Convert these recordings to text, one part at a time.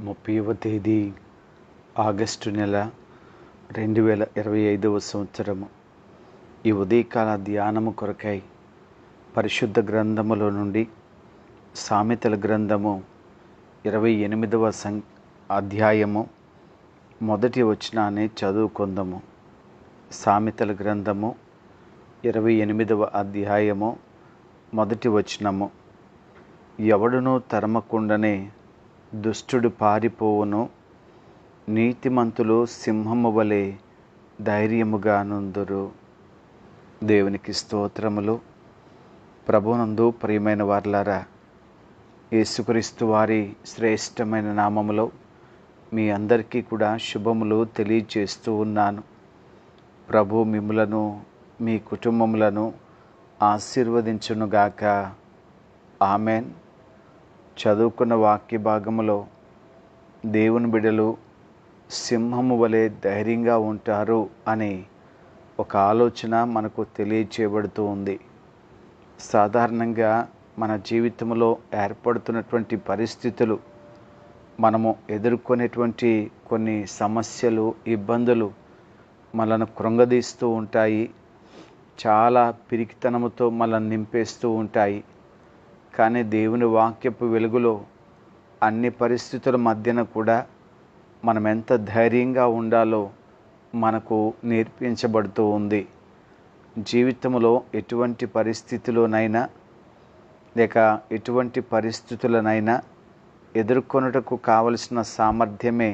ముప్పైవ తేదీ ఆగస్టు నెల రెండు వేల ఇరవై ఐదవ సంవత్సరము. ఈ ఉదయకాల ధ్యానము కొరకై పరిశుద్ధ గ్రంథములో నుండి సామెతల గ్రంథము ఇరవై ఎనిమిదవ సం అధ్యాయము మొదటి వచనాన్ని చదువుకుందాము. సామెతల గ్రంథము ఇరవై ఎనిమిదవ అధ్యాయము మొదటి వచనము. ఎవడునూ తరమకుండానే దుష్టుడు పారిపోవును. నీతిమంతులు సింహము వలె ధైర్యముగా నుందురు. దేవునికి స్తోత్రములు. ప్రభునందు ప్రియమైన వార్లారా యేసుక్రీస్తు వారి శ్రేష్టమైన నామములో మీ అందరికీ కూడా శుభములు తెలియజేస్తూ ఉన్నాను. ప్రభు మిమ్ములను మీ కుటుంబములను ఆశీర్వదించునుగాక. ఆమెన్. చదువుకున్న వాక్య భాగములో దేవుని బిడలు సింహము వలె ధైర్యంగా ఉంటారు అనే ఒక ఆలోచన మనకు తెలియచేయబడుతూ ఉంది. సాధారణంగా మన జీవితంలో ఏర్పడుతున్నటువంటి పరిస్థితులు మనము ఎదుర్కొనేటువంటి కొన్ని సమస్యలు ఇబ్బందులు మనను కృంగదీస్తూ ఉంటాయి. చాలా పిరికితనముతో మనల్ని నింపేస్తూ ఉంటాయి. కానీ దేవుని వాక్యపు వెలుగులో అన్ని పరిస్థితుల మధ్యన కూడా మనం ఎంత ధైర్యంగా ఉండాలో మనకు నేర్పించబడుతూ ఉంది. జీవితంలో ఎటువంటి పరిస్థితిలోనైనా లేక ఎటువంటి పరిస్థితులనైనా ఎదుర్కొనుటకు కావలసిన సామర్థ్యమే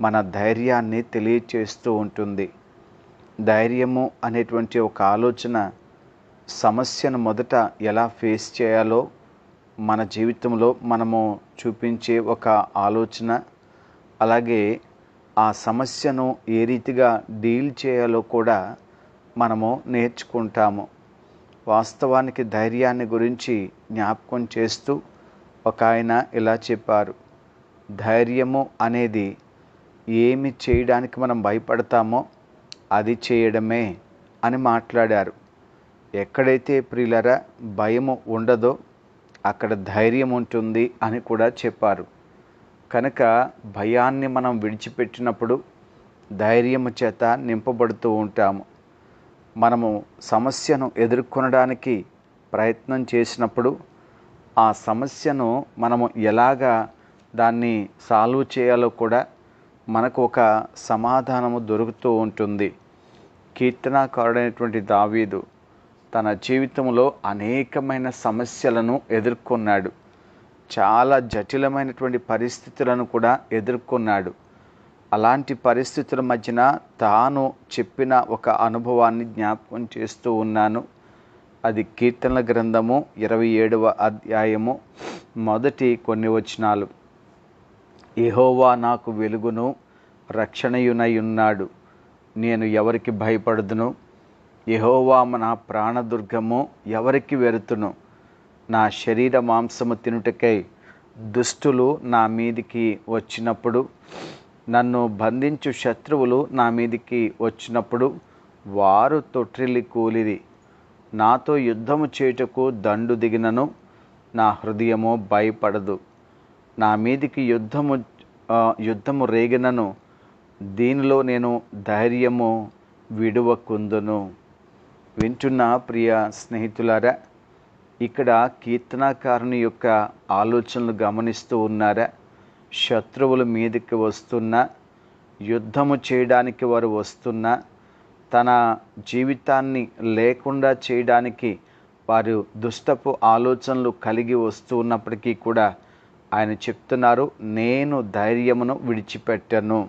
మన ధైర్యాన్ని తెలియచేస్తూ ఉంటుంది. ధైర్యము అనేటువంటి ఒక ఆలోచన సమస్యను మొదట ఎలా ఫేస్ చేయాలో మన జీవితంలో మనము చూపించే ఒక ఆలోచన. అలాగే ఆ సమస్యను ఏ రీతిగా డీల్ చేయాలో కూడా మనము నేర్చుకుంటాము. వాస్తవానికి ధైర్యాన్ని గురించి జ్ఞాపకం చేస్తూ ఒక ఆయన ఇలా చెప్పారు. ధైర్యము అనేది ఏమి చేయడానికి మనం భయపడతామో అది చేయడమే అని మాట్లాడారు. ఎక్కడైతే ప్రియులరా భయము ఉండదో అక్కడ ధైర్యం ఉంటుంది అని కూడా చెప్పారు. కనుక భయాన్ని మనం విడిచిపెట్టినప్పుడు ధైర్యము చేత నింపబడుతూ ఉంటాము. మనము సమస్యను ఎదుర్కొనడానికి ప్రయత్నం చేసినప్పుడు ఆ సమస్యను మనము ఎలాగా దాన్ని సాల్వ్ చేయాలో కూడా మనకు ఒక సమాధానము దొరుకుతూ ఉంటుంది. కీర్తనాకారుడైనటువంటి దావీదు తన జీవితంలో అనేకమైన సమస్యలను ఎదుర్కొన్నాడు. చాలా జటిలమైనటువంటి పరిస్థితులను కూడా ఎదుర్కొన్నాడు. అలాంటి పరిస్థితుల మధ్యన తాను చెప్పిన ఒక అనుభవాన్ని జ్ఞాపకం చేస్తూ ఉన్నాను. అది కీర్తనల గ్రంథము ఇరవై ఏడవ అధ్యాయము మొదటి కొన్ని వచనాలు. ఎహోవా నాకు వెలుగును రక్షణయునై ఉన్నాడు. నేను ఎవరికి భయపడదును? యహోవామన నా ప్రాణదుర్గము ఎవరికి వెరుతును? నా శరీర మాంసము తినుటకై దుష్టులు నా మీదికి వచ్చినప్పుడు నన్ను బంధించు శత్రువులు నా మీదికి వచ్చినప్పుడు వారు తొట్టిల్లి కూలిరి. నాతో యుద్ధము చేయుటకు దండు దిగినను నా హృదయము భయపడదు. నా మీదికి యుద్ధము యుద్ధము రేగినను దీనిలో నేను ధైర్యము విడువకుందును. వింటున్న ప్రియ స్నేహితులారా ఇక్కడ కీర్తనాకారుని యొక్క ఆలోచనలు గమనిస్తూ ఉన్నారా? శత్రువుల మీదకి వస్తున్నా యుద్ధము చేయడానికి వారు వస్తున్నా తన జీవితాన్ని లేకుండా చేయడానికి వారు దుష్టపు ఆలోచనలు కలిగి వస్తూ ఉన్నప్పటికీ కూడా ఆయన చెప్తున్నారు నేను ధైర్యమును విడిచిపెట్టను.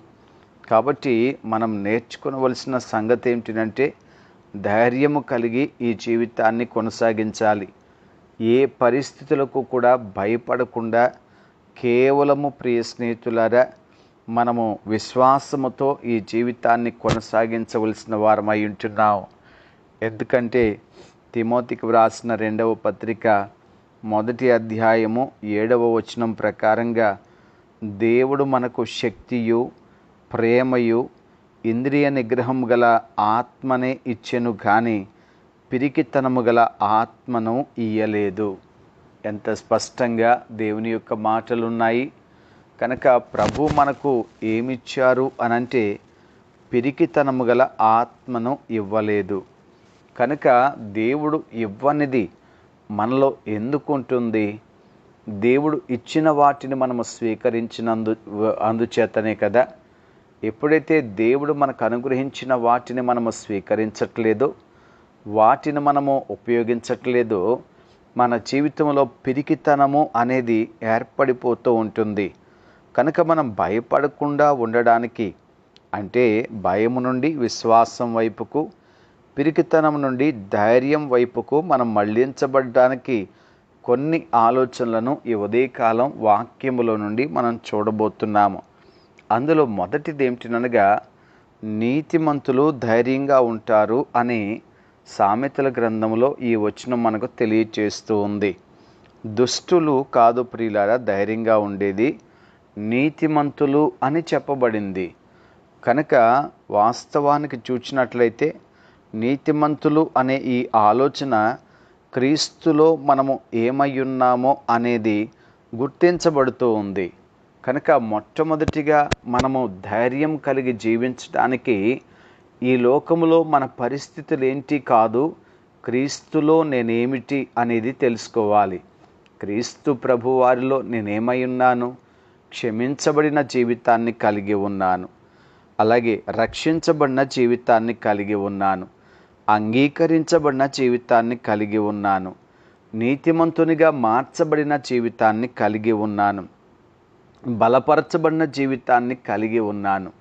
కాబట్టి మనం నేర్చుకోవలసిన సంగతి ఏమిటంటే ధైర్యము కలిగి ఈ జీవితాన్ని కొనసాగించాలి. ఏ పరిస్థితులకు కూడా భయపడకుండా కేవలము ప్రియ స్నేహితులారా మనము విశ్వాసముతో ఈ జీవితాన్ని కొనసాగించవలసిన వారమై ఉంటున్నాం. ఎందుకంటే తిమోతికి వ్రాసిన రెండవ పత్రిక మొదటి అధ్యాయము ఏడవ వచనం ప్రకారంగా దేవుడు మనకు శక్తియు ప్రేమయు ఇంద్రియ నిగ్రహం గల ఆత్మనే ఇచ్చెను కానీ పిరికితనము గల ఆత్మను ఇయ్యలేదు. ఎంత స్పష్టంగా దేవుని యొక్క మాటలు ఉన్నాయి కనుక ప్రభు మనకు ఏమిచ్చారు అనంటే పిరికితనము గల ఆత్మను ఇవ్వలేదు. కనుక దేవుడు ఇవ్వనిది మనలో ఎందుకుంటుంది? దేవుడు ఇచ్చిన వాటిని మనము స్వీకరించినందు అందుచేతనే కదా? ఎప్పుడైతే దేవుడు మనకు అనుగ్రహించిన వాటిని మనము స్వీకరించట్లేదో వాటిని మనము ఉపయోగించట్లేదో మన జీవితంలో పిరికితనము అనేది ఏర్పడిపోతూ ఉంటుంది. కనుక మనం భయపడకుండా ఉండడానికి అంటే భయము నుండి విశ్వాసం వైపుకు పిరికితనం నుండి ధైర్యం వైపుకు మనం మళ్ళించబడడానికి కొన్ని ఆలోచనలను ఈ ఉదయకాలం వాక్యములో నుండి మనం చూడబోతున్నాము. అందులో మొదటిది ఏమిటనగా నీతిమంతులు ధైర్యంగా ఉంటారు అని సామెతల గ్రంథంలో ఈ వచనం మనకు తెలియచేస్తూ ఉంది. దుష్టులు కాదు ప్రియులారా ధైర్యంగా ఉండేది నీతిమంతులు అని చెప్పబడింది. కనుక వాస్తవానికి చూచినట్లయితే నీతిమంతులు అనే ఈ ఆలోచన క్రీస్తులో మనము ఏమై ఉన్నామో అనేది గుర్తించబడుతూ ఉంది. కనుక మొట్టమొదటిగా మనము ధైర్యం కలిగి జీవించడానికి ఈ లోకములో మన పరిస్థితులు ఏంటి కాదు క్రీస్తులో నేనేమిటి అనేది తెలుసుకోవాలి. క్రీస్తు ప్రభువారిలో నేనేమై ఉన్నాను? క్షమించబడిన జీవితాన్ని కలిగి ఉన్నాను. అలాగే రక్షించబడిన జీవితాన్ని కలిగి ఉన్నాను. అంగీకరించబడిన జీవితాన్ని కలిగి ఉన్నాను. నీతిమంతునిగా మార్చబడిన జీవితాన్ని కలిగి ఉన్నాను. బలపరచబడిన జీవితాన్ని కలిగి ఉన్నాను.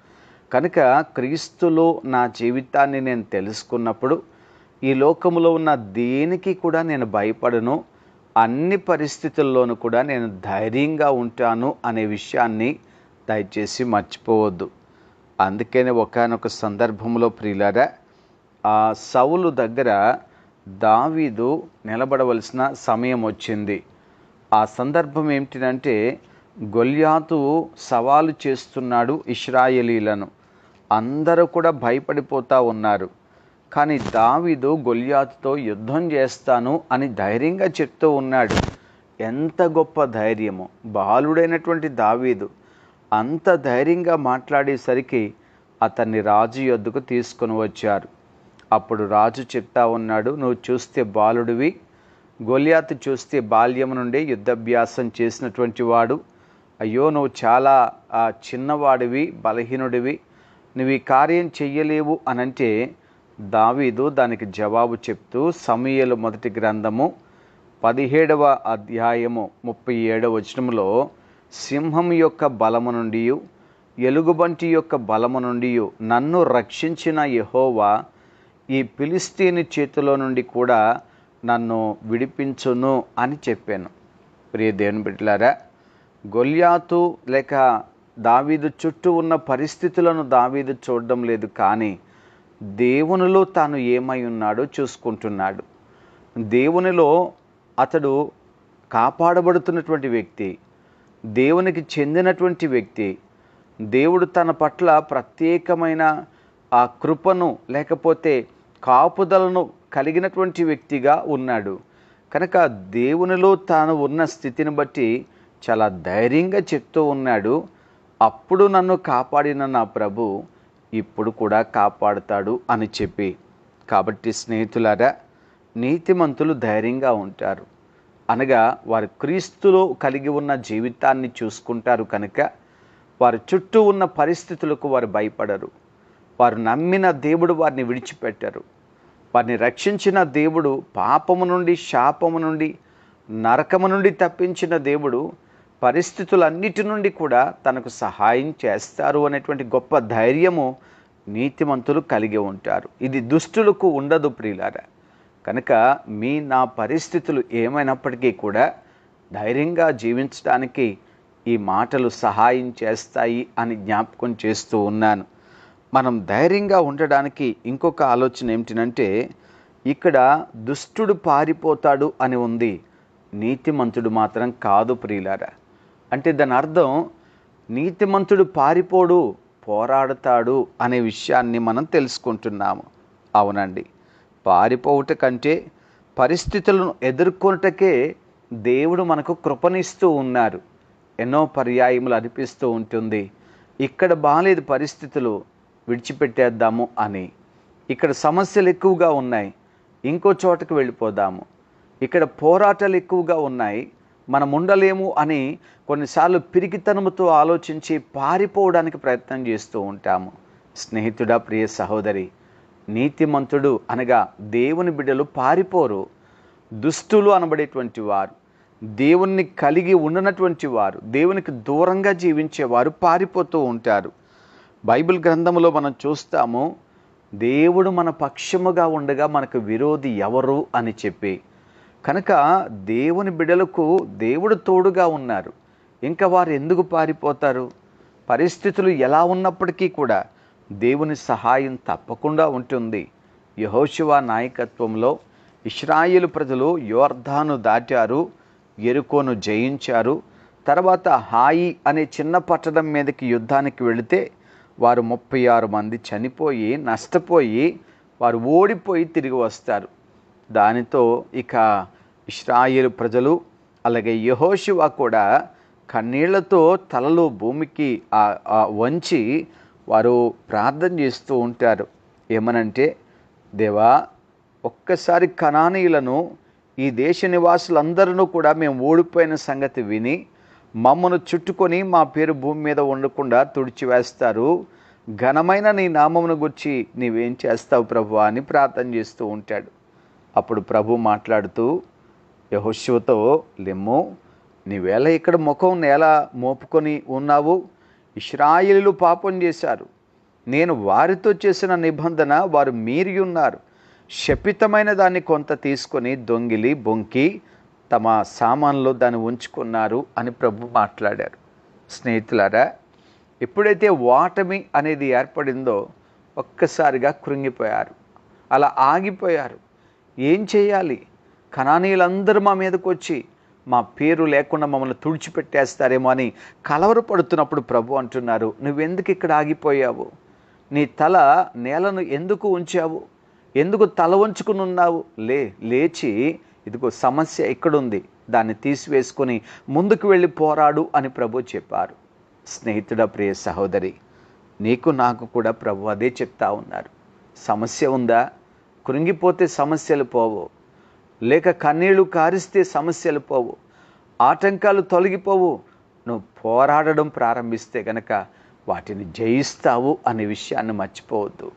కనుక క్రీస్తులో నా జీవితాన్ని నేను తెలుసుకున్నప్పుడు ఈ లోకంలో ఉన్న దేనికి కూడా నేను భయపడను అన్ని పరిస్థితుల్లోనూ కూడా నేను ధైర్యంగా ఉంటాను అనే విషయాన్ని దయచేసి మర్చిపోవద్దు. అందుకనే ఒకనొక సందర్భంలో ప్రియులారా ఆ సౌలు దగ్గర దావీదు నిలబడవలసిన సమయం వచ్చింది. ఆ సందర్భం ఏమిటంటే గొల్యాతు సవాలు చేస్తున్నాడు ఇస్రాయేలీలను అందరూ కూడా భయపడిపోతూ ఉన్నారు. కానీ దావీదు గొల్యాతుతో యుద్ధం చేస్తాను అని ధైర్యంగా చెప్తూ ఉన్నాడు. ఎంత గొప్ప ధైర్యము. బాలుడైనటువంటి దావీదు అంత ధైర్యంగా మాట్లాడేసరికి అతన్ని రాజు యొద్దకు తీసుకొని వచ్చారు. అప్పుడు రాజు చెప్తా ఉన్నాడు నువ్వు చూస్తే బాలుడివి. గొలియాతు చూస్తే బాల్యం నుండి యుద్ధాభ్యాసం చేసినటువంటి వాడు. అయ్యో నువ్వు చాలా చిన్నవాడివి బలహీనుడివి నువ్వు ఈ కార్యం చెయ్యలేవు అనంటే దావీదు దానికి జవాబు చెప్తూ సమయలు మొదటి గ్రంథము పదిహేడవ అధ్యాయము ముప్పై ఏడవ వచనంలో సింహం యొక్క బలము నుండి ఎలుగుబంటి యొక్క బలము నుండి నన్ను రక్షించిన యహోవా ఈ పిలిస్తీని చేతిలో నుండి కూడా నన్ను విడిపించును అని చెప్పాను. ప్రియ దేవుని బిడ్డలారా గొల్యాతు లేక దావీదు చుట్టూ ఉన్న పరిస్థితులను దావీదు చూడడం లేదు కానీ దేవునిలో తాను ఏమై ఉన్నాడో చూసుకుంటున్నాడు. దేవునిలో అతడు కాపాడబడుతున్నటువంటి వ్యక్తి దేవునికి చెందినటువంటి వ్యక్తి దేవుడు తన పట్ల ప్రత్యేకమైన ఆ కృపను లేకపోతే కాపుదలను కలిగినటువంటి వ్యక్తిగా ఉన్నాడు. కనుక దేవునిలో తాను ఉన్న స్థితిని బట్టి చాలా ధైర్యంగా చెప్తూ ఉన్నాడు. అప్పుడు నన్ను కాపాడిన నా ప్రభు ఇప్పుడు కూడా కాపాడుతాడు అని చెప్పి. కాబట్టి స్నేహితులారా నీతిమంతులు ధైర్యంగా ఉంటారు. అనగా వారు క్రీస్తులో కలిగి ఉన్న జీవితాన్ని చూసుకుంటారు కనుక వారు చుట్టూ ఉన్న పరిస్థితులకు వారు భయపడరు. వారు నమ్మిన దేవుడు వారిని విడిచిపెట్టరు. వారిని రక్షించిన దేవుడు పాపము నుండి శాపము నుండి నరకము నుండి తప్పించిన దేవుడు పరిస్థితులన్నిటి నుండి కూడా తనకు సహాయం చేస్తారు అనేటువంటి గొప్ప ధైర్యము నీతిమంతులు కలిగి ఉంటారు. ఇది దుష్టులకు ఉండదు ప్రియులారా. కనుక మీ నా పరిస్థితులు ఏమైనప్పటికీ కూడా ధైర్యంగా జీవించడానికి ఈ మాటలు సహాయం చేస్తాయి అని జ్ఞాపకం చేస్తూ ఉన్నాను. మనం ధైర్యంగా ఉండడానికి ఇంకొక ఆలోచన ఏమిటంటే ఇక్కడ దుష్టుడు పారిపోతాడు అని ఉంది. నీతిమంతుడు మాత్రం కాదు ప్రియులారా. అంటే దాని అర్థం నీతిమంతుడు పారిపోడు పోరాడతాడు అనే విషయాన్ని మనం తెలుసుకుంటున్నాము. అవునండి. పారిపోవుట కంటే పరిస్థితులను ఎదుర్కొనుటకే దేవుడు మనకు కృపనిస్తూ ఉన్నారు. ఎన్నో పర్యాయములు అనిపిస్తూ ఉంటుంది. ఇక్కడ బాగాలేదు పరిస్థితులు విడిచిపెట్టేద్దాము అని. ఇక్కడ సమస్యలు ఎక్కువగా ఉన్నాయి. ఇంకో చోటకు వెళ్ళిపోదాము. ఇక్కడ పోరాటాలు ఎక్కువగా ఉన్నాయి. మనం ఉండలేము అని కొన్నిసార్లు పిరికితనముతో ఆలోచించి పారిపోవడానికి ప్రయత్నం చేస్తూ ఉంటాము. స్నేహితుడా ప్రియ సహోదరి నీతిమంతుడు అనగా దేవుని బిడ్డలు పారిపోరు. దుస్తులు అనబడేటువంటి వారు దేవుణ్ణి కలిగి ఉండనటువంటి వారు దేవునికి దూరంగా జీవించేవారు పారిపోతూ ఉంటారు. బైబిల్ గ్రంథంలో మనం చూస్తాము దేవుడు మన పక్షముగా ఉండగా మనకు విరోధి ఎవరు అని చెప్పి. కనుక దేవుని బిడలకు దేవుడు తోడుగా ఉన్నారు. ఇంకా వారు ఎందుకు పారిపోతారు? పరిస్థితులు ఎలా ఉన్నప్పటికీ కూడా దేవుని సహాయం తప్పకుండా ఉంటుంది. యహోశివా నాయకత్వంలో ఇస్రాయేలు ప్రజలు యోర్ధాను దాటారు ఎరుకోను జయించారు. తర్వాత హాయి అనే చిన్న పట్టణం మీదకి యుద్ధానికి వెళితే వారు ముప్పై ఆరు మంది చనిపోయి నష్టపోయి వారు ఓడిపోయి తిరిగి వస్తారు. దానితో ఇక ఇస్రాయేలు ప్రజలు అలాగే యహోశివ కూడా కన్నీళ్ళతో తలలు భూమికి వంచి వారు ప్రార్థన చేస్తూ ఉంటారు. ఏమనంటే దేవా ఒక్కసారి కణానీయులను ఈ దేశ నివాసులందరూ కూడా మేము ఓడిపోయిన సంగతి విని మమ్మను చుట్టుకొని మా పేరు భూమి మీద ఉండకుండా తుడిచివేస్తారు. ఘనమైన నీ నామమును గుర్చి నీవేం చేస్తావు ప్రభు అని ప్రార్థన చేస్తూ ఉంటాడు. అప్పుడు ప్రభు మాట్లాడుతూ యహోశివతో లెమ్ము నీవేళ ఇక్కడ ముఖం నేల మోపుకొని ఉన్నావు? ఇస్రాయిలు పాపం చేశారు. నేను వారితో చేసిన నిబంధన వారు మీరి ఉన్నారు. శపితమైన దాన్ని కొంత తీసుకొని దొంగిలి బొంకి తమ సామాన్లో దాన్ని ఉంచుకున్నారు అని ప్రభు మాట్లాడారు. స్నేహితులారా ఎప్పుడైతే ఓటమి అనేది ఏర్పడిందో ఒక్కసారిగా కృంగిపోయారు. అలా ఆగిపోయారు. ఏం చేయాలి? కణానీయులందరూ మా మీదకు వచ్చి మా పేరు లేకుండా మమ్మల్ని తుడిచిపెట్టేస్తారేమో అని కలవరపడుతున్నప్పుడు ప్రభు అంటున్నారు నువ్వెందుకు ఇక్కడ ఆగిపోయావు? నీ తల నేలను ఎందుకు ఉంచావు? ఎందుకు తల వంచుకుని ఉన్నావు? లే లేచి ఇదిగో సమస్య ఎక్కడుంది దాన్ని తీసివేసుకొని ముందుకు వెళ్ళి పోరాడు అని ప్రభు చెప్పారు. స్నేహితుడ ప్రియ సహోదరి నీకు నాకు కూడా ప్రభు అదే చెప్తా ఉన్నారు. సమస్య ఉందా? కృంగిపోతే సమస్యలు పోవు. లేక కన్నీళ్ళు కారిస్తే సమస్యలు పోవు. ఆటంకాలు తొలగిపోవు. నువ్వు పోరాడడం ప్రారంభిస్తే కనుక వాటిని జయిస్తావు అనే విషయాన్ని మర్చిపోవద్దు.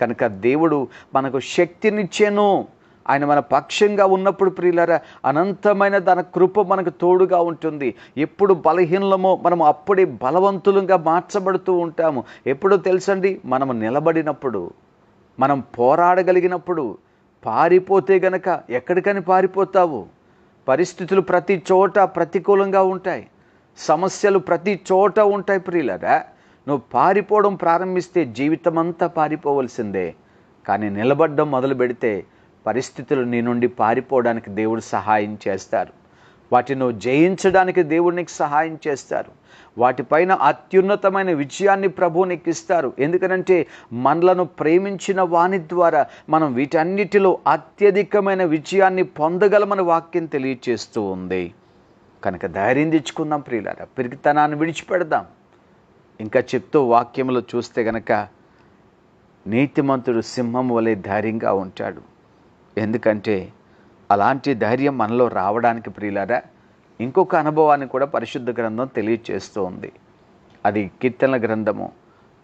కనుక దేవుడు మనకు శక్తినిచ్చాను. ఆయన మన పక్షంగా ఉన్నప్పుడు ప్రియులరా అనంతమైన తన కృప మనకు తోడుగా ఉంటుంది. ఎప్పుడు బలహీనలమో మనం అప్పుడే బలవంతులుగా మార్చబడుతూ ఉంటాము. ఎప్పుడో తెలుసండి మనము నిలబడినప్పుడు మనం పోరాడగలిగినప్పుడు పారిపోతే గనక ఎక్కడికని పారిపోతావు? పరిస్థితులు ప్రతి చోట ప్రతికూలంగా ఉంటాయి. సమస్యలు ప్రతి చోట ఉంటాయి ప్రియులరా. నువ్వు పారిపోవడం ప్రారంభిస్తే జీవితం అంతా పారిపోవలసిందే. కానీ నిలబడడం మొదలు పెడితే పరిస్థితులు నీ నుండి పారిపోవడానికి దేవుడు సహాయం చేస్తారు. వాటిని జయించడానికి దేవుడు నీకు సహాయం చేస్తారు. వాటిపైన అత్యున్నతమైన విజయాన్ని ప్రభు నెక్కిస్తారు ఇస్తారు. ఎందుకనంటే మనలను ప్రేమించిన వాని ద్వారా మనం వీటన్నిటిలో అత్యధికమైన విజయాన్ని పొందగలమని వాక్యం తెలియచేస్తూ ఉంది. కనుక ధైర్యం తెచ్చుకుందాం ప్రియులారా. పిరికితనాన్ని విడిచిపెడదాం. ఇంకా చెప్తూ వాక్యంలో చూస్తే గనక నీతిమంతుడు సింహం వలె ధైర్యంగా ఉంటాడు. ఎందుకంటే అలాంటి ధైర్యం మనలో రావడానికి ప్రియులారా ఇంకొక అనుభవాన్ని కూడా పరిశుద్ధ గ్రంథం తెలియచేస్తూ ఉంది. అది కీర్తనల గ్రంథము.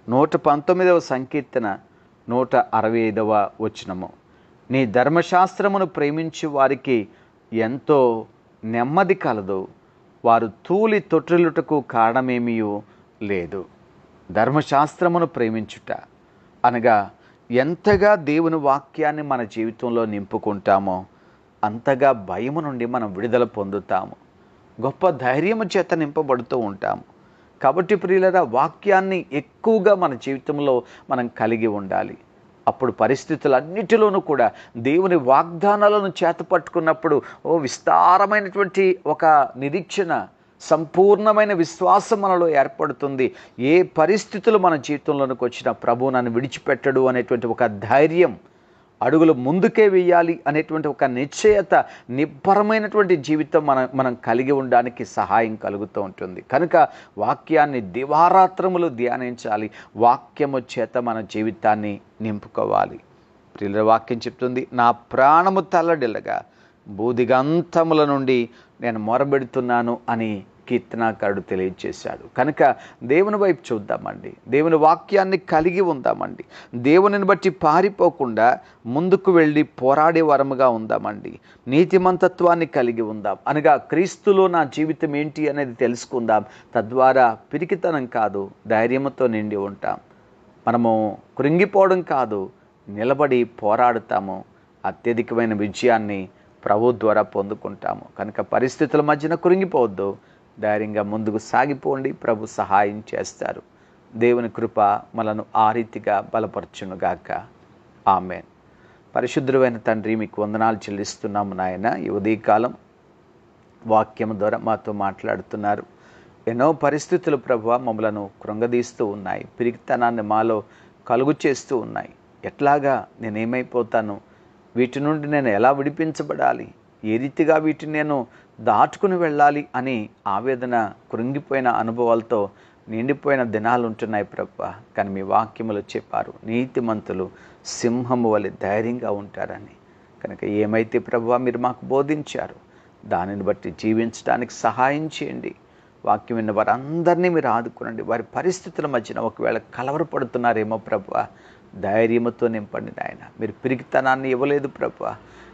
నూట పంతొమ్మిదవ సంకీర్తన నూట అరవై ఐదవ వచనము. నీ ధర్మశాస్త్రమును ప్రేమించి వారికి ఎంతో నెమ్మది కలదు. వారు తూలి తొట్టిల్లుటకు కారణమేమీ లేదు. ధర్మశాస్త్రమును ప్రేమించుట. అనగా ఎంతగా దేవుని వాక్యాన్ని మన జీవితంలో నింపుకుంటామో అంతగా భయము నుండి మనం విడుదల పొందుతాము. గొప్ప ధైర్యము చేత నింపబడుతూ ఉంటాము. కాబట్టి ప్రియులరా వాక్యాన్ని ఎక్కువగా మన జీవితంలో మనం కలిగి ఉండాలి. అప్పుడు పరిస్థితులన్నిటిలోనూ కూడా దేవుని వాగ్దానాలను చేతపట్టుకున్నప్పుడు ఓ విస్తారమైనటువంటి ఒక నిరీక్షణ సంపూర్ణమైన విశ్వాసం మనలో ఏర్పడుతుంది. ఏ పరిస్థితులు మన జీవితంలోనికి వచ్చిన ప్రభు నన్ను విడిచిపెట్టడు అనేటువంటి ఒక ధైర్యం అడుగులు ముందుకే వేయాలి అనేటువంటి ఒక నిశ్చయత నిబ్బరమైనటువంటి జీవితం మనం మనం కలిగి ఉండడానికి సహాయం కలుగుతూ ఉంటుంది. కనుక వాక్యాన్ని దివారాత్రములు ధ్యానించాలి. వాక్యము చేత మన జీవితాన్ని నింపుకోవాలి. ప్రియుల వాక్యం చెప్తుంది నా ప్రాణము తల్లడిల్లగా బూదిగంతముల నుండి నేను మొరబెడుతున్నాను అని కీర్తనాకారుడు తెలియజేశాడు. కనుక దేవుని వైపు చూద్దామండి. దేవుని వాక్యాన్ని కలిగి ఉందామండి. దేవునిని బట్టి పారిపోకుండా ముందుకు వెళ్ళి పోరాడే వరముగా ఉందామండి. నీతిమంతత్వాన్ని కలిగి ఉందాం. అనగా క్రీస్తులో నా జీవితం ఏంటి అనేది తెలుసుకుందాం. తద్వారా పిరికితనం కాదు ధైర్యంతో నిండి ఉంటాం. మనము కృంగిపోవడం కాదు నిలబడి పోరాడుతాము. అత్యధికమైన విజయాన్ని ప్రభు ద్వారా పొందుకుంటాము. కనుక పరిస్థితుల మధ్యన కృంగిపోవద్దు. ధైర్యంగా ముందుకు సాగిపోండి. ప్రభు సహాయం చేస్తారు. దేవుని కృప మనను ఆ రీతిగా బలపరచునుగాక. ఆమెన్. పరిశుద్ధుడైన తండ్రి మీకు వందనాలు చెల్లిస్తున్నాము నాయన. ఈ ఉదయకాలం వాక్యం ద్వారా మాతో మాట్లాడుతున్నారు. ఎన్నో పరిస్థితులు ప్రభు మమ్మలను కృంగదీస్తూ ఉన్నాయి. పిరికితనాన్ని మాలో కలుగు చేస్తూ ఉన్నాయి. ఎట్లాగా నేనేమైపోతాను? వీటి నుండి నేను ఎలా విడిపించబడాలి? ఏ రీతిగా వీటిని నేను దాటుకుని వెళ్ళాలి అని ఆవేదన కృంగిపోయిన అనుభవాలతో నిండిపోయిన దినాలు ఉంటున్నాయి ప్రభ. కానీ మీ వాక్యములు చెప్పారు నీతిమంతులు సింహము వలె ధైర్యంగా ఉంటారని. కనుక ఏమైతే ప్రభు మీరు మాకు బోధించారు దానిని బట్టి జీవించడానికి సహాయం చేయండి. వాక్యం విన్న వారందరినీ మీరు ఆదుకునండి. వారి పరిస్థితుల మధ్యన ఒకవేళ కలవరపడుతున్నారేమో ప్రభు ధైర్యముతో నింపండి నాయన. మీరు పిరిగితనాన్ని ఇవ్వలేదు ప్రభు.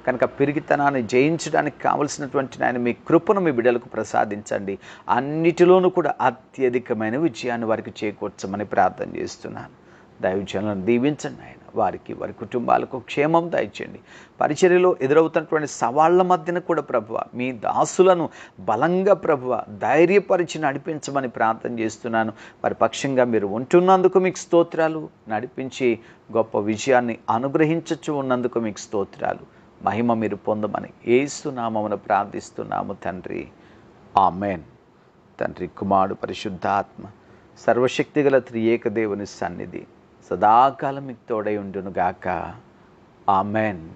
కనుక పిరిగితనాన్ని జయించడానికి కావలసినటువంటి నాయన మీ కృపను మీ బిడ్డలకు ప్రసాదించండి. అన్నిటిలోనూ కూడా అత్యధికమైన విజయాన్ని వారికి చేకూర్చమని ప్రార్థన చేస్తున్నాను. దైవజనులను దీవించండి ఆయన వారికి వారి కుటుంబాలకు క్షేమం దయచేయండి. పరిచర్యలో ఎదురవుతున్నటువంటి సవాళ్ళ మధ్యన కూడా ప్రభువ మీ దాసులను బలంగా ప్రభువ ధైర్యపరిచి నడిపించమని ప్రార్థన చేస్తున్నాను. వారి పక్షంగా మీరు ఉంటున్నందుకు మీకు స్తోత్రాలు. నడిపించి గొప్ప విజయాన్ని అనుగ్రహించచ్చు ఉన్నందుకు మీకు స్తోత్రాలు. మహిమ మీరు పొందమని ఏసునామమున ప్రార్థిస్తున్నాము తండ్రి. ఆమెన్. తండ్రి కుమారుడు పరిశుద్ధాత్మ సర్వశక్తిగల త్రియేక దేవుని సన్నిధి సదాకాలం మీకు తోడై ఉండునుగాక. ఆమెన్.